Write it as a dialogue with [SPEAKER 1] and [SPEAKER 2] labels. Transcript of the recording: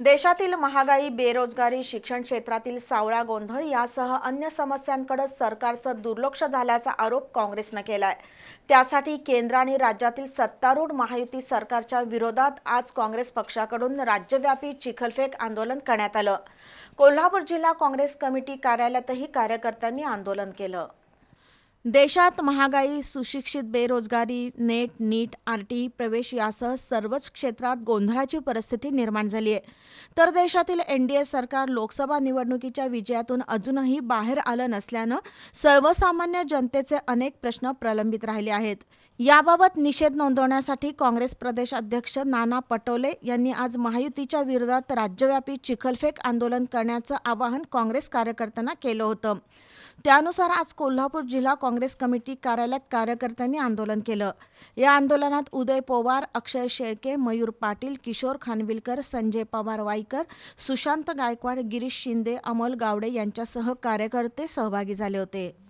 [SPEAKER 1] देशातील महागाई बेरोजगारी शिक्षण क्षेत्रातील सावळा गोंधळ यासह अन्य समस्यांकडे सरकारचं दुर्लक्ष झाल्याचा आरोप काँग्रेसनं केलाय. त्यासाठी केंद्र आणि राज्यातील सत्तारूढ महायुती सरकारच्या विरोधात आज काँग्रेस पक्षाकडून राज्यव्यापी चिखलफेक आंदोलन करण्यात आलं. कोल्हापूर जिल्हा काँग्रेस कमिटी कार्यालयातही कार्यकर्त्यांनी आंदोलन केलं. देशात महागाई सुशिक्षित बेरोजगारी नेट नीट आर टी प्रवेश यासह सर्वच क्षेत्रात गोंधळाची परिस्थिती निर्माण झाली आहे. तर देशातील एन डी ए सरकार लोकसभा निवडणुकीच्या विजयातून अजूनही बाहेर आलं नसल्यानं सर्वसामान्य जनतेचे अनेक प्रश्न प्रलंबित राहिले आहेत. याबाबत निषेध नोंदवण्यासाठी काँग्रेस प्रदेश अध्यक्ष नाना पटोले यांनी आज महायुतीच्या विरोधात राज्यव्यापी चिखलफेक आंदोलन करण्याचं आवाहन काँग्रेस कार्यकर्त्यांना केलं होतं. त्यानुसार आज कोल्हापूर जिल्हा काँग्रेस कमिटी कार्यालयात कार्यकर्त्यांनी आंदोलन केलं. या आंदोलनात उदय पवार अक्षय शेळके मयूर पाटील किशोर खानविलकर संजय पवार वाईकर सुशांत गायकवाड गिरीश शिंदे अमोल गावडे यांच्यासह कार्यकर्ते सहभागी झाले होते.